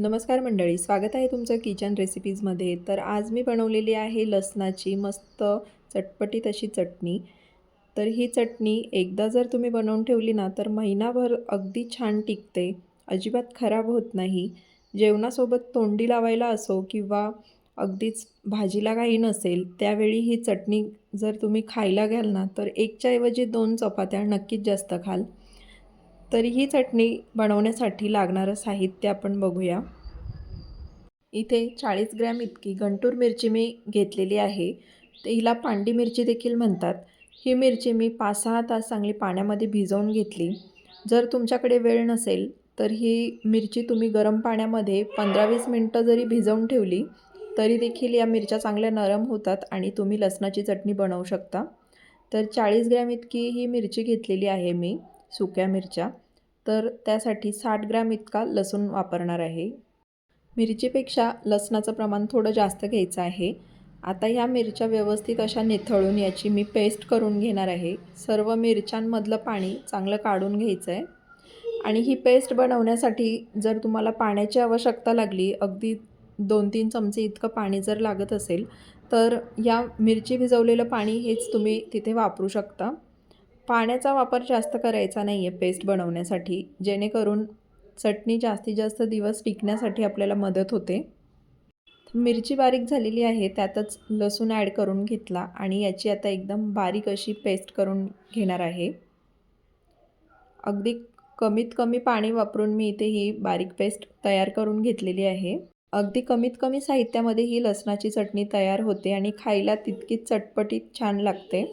नमस्कार मंडळी स्वागत आहे तुमचं किचन रेसिपीजमध्ये. तर आज मी बनवलेली आहे लसणाची मस्त चटपटीत अशी चटणी. तर ही चटणी एकदा जर तुम्ही बनवून ठेवली ना तर महिनाभर अगदी छान टिकते. अजिबात खराब होत नाही. जेवणासोबत तोंडी लावायला असो किंवा अगदीच भाजीला काही नसेल त्यावेळी ही चटणी जर तुम्ही खायला घ्याल ना तर एकच्या ऐवजी दोन चपात्या नक्कीच जास्त खाल. तर ही चटणी बनवण्यासाठी लागणारं साहित्य आपण बघूया. इथे चाळीस ग्रॅम इतकी गंटूर मिरची मी घेतलेली आहे. ते हिला पांडी मिरची देखील म्हणतात. ही मिरची मी पाच सहा तास चांगली पाण्यामध्ये भिजवून घेतली. जर तुमच्याकडे वेळ नसेल तर ही मिरची तुम्ही गरम पाण्यामध्ये पंधरा वीस मिनटं जरी भिजवून ठेवली तरी देखील या मिरच्या चांगल्या नरम होतात आणि तुम्ही लसणाची चटणी बनवू शकता. तर चाळीस ग्रॅम इतकी ही मिरची घेतलेली आहे मी. सुक्या मिरच्या. तर त्यासाठी साठ ग्रॅम इतका लसूण वापरणार आहे. मिरचीपेक्षा लसणाचं प्रमाण थोडं जास्त घ्यायचं आहे. आता ह्या मिरच्या व्यवस्थित अशा निथळून याची मी पेस्ट करून घेणार आहे. सर्व मिरच्यांमधलं पाणी चांगलं काढून घ्यायचं आहे आणि ही पेस्ट बनवण्यासाठी जर तुम्हाला पाण्याची आवश्यकता लागली अगदी दोन तीन चमचे इतकं पाणी जर लागत असेल तर या मिरची भिजवलेलं पाणी हेच तुम्ही तिथे वापरू शकता. पाण्याचा वापर जास्त करायचा नाही आहे पेस्ट बनवण्यासाठी. जेणेकरून चटणी जास्तीत जास्त दिवस टिकण्यासाठी आपल्याला मदत होते. मिरची बारीक झालेली आहे त्यातच लसूण ॲड करून घेतला आणि याची आता एकदम बारीक अशी पेस्ट करून घेणार आहे. अगदी कमीत कमी पाणी वापरून मी इथे ही बारीक पेस्ट तयार करून घेतलेली आहे. अगदी कमीत कमी साहित्यामध्ये ही लसणाची चटणी तयार होते आणि खायला तितकीच चटपटीत छान लागते.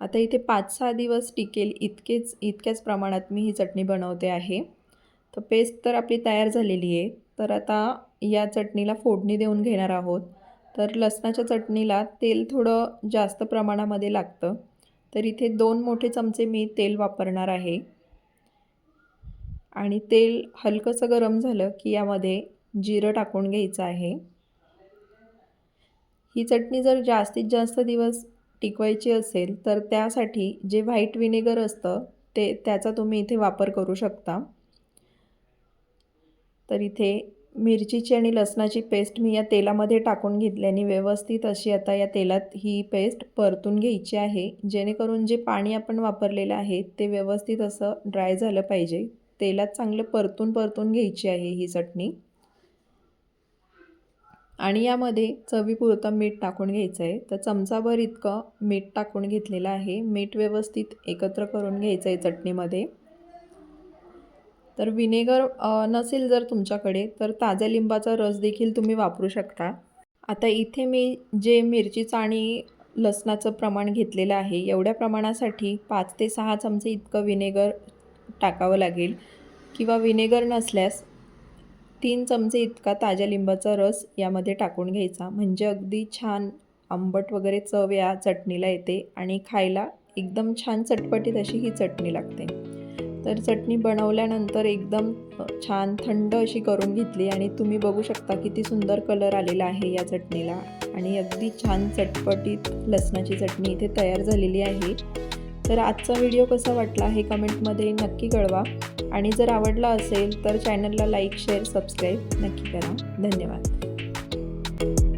आता इथे पाच सहा दिवस टिकेल इतकेच इतक्याच प्रमाणात मी ही चटणी बनवते आहे. तर पेस्ट तर आपली तयार झालेली आहे. तर आता या चटणीला फोडणी देऊन घेणार आहोत. तर लसणाच्या चटणीला तेल थोडं जास्त प्रमाणामध्ये लागतं. तर इथे दोन मोठे चमचे मी तेल वापरणार आहे. आणि तेल हलकंसं गरम झालं की यामध्ये जिरं टाकून घ्यायचं आहे. ही चटणी जर जास्तीत जास्त दिवस टिकवायची असेल तर त्यासाठी जे व्हाईट विनेगर असतं ते त्याचा तुम्ही इथे वापर करू शकता. तर इथे मिरचीची आणि लसणाची पेस्ट मी या तेलामध्ये टाकून घेतल्याने व्यवस्थित अशी आता या तेलात ही पेस्ट परतून घ्यायची आहे. जेणेकरून जे पाणी आपण वापरलेलं आहे ते व्यवस्थित असं ड्राय झालं पाहिजे. तेलात चांगलं परतून परतून घ्यायची आहे ही चटणी. आणि यामध्ये चवीपुरतं मीठ टाकून घ्यायचं आहे तर चमचाभर इतकं मीठ टाकून घेतलेलं आहे. मीठ व्यवस्थित एकत्र करून घ्यायचं आहे चटणीमध्ये. तर विनेगर नसेल जर तुमच्याकडे तर ताज्या लिंबाचा रस देखील तुम्ही वापरू शकता. आता इथे मी जे मिरचीचं आणि लसणाचं प्रमाण घेतलेलं आहे एवढ्या प्रमाणासाठी पाच ते सहा चमचे इतकं विनेगर टाकावं लागेल. किंवा विनेगर नसल्यास तीन चमचे इतका ताज्या लिंबाचा रस यामध्ये टाकून घ्यायचा. म्हणजे अगदी छान आंबट वगैरे चव या चटणीला येते आणि खायला एकदम छान चटपटीत अशी ही चटणी लागते. तर चटणी बनवल्यानंतर एकदम छान थंड अशी करून घेतली आणि तुम्ही बघू शकता किती सुंदर कलर आलेला आहे या चटणीला. आणि अगदी छान चटपटीत लसणाची चटणी इथे तयार झालेली आहे. तर आजचा व्हिडिओ कसा वाटला हे कमेंटमध्ये नक्की कळवा. आणि जर आवडला असेल तर चॅनलला लाईक शेअर सबस्क्राईब नक्की करा. धन्यवाद.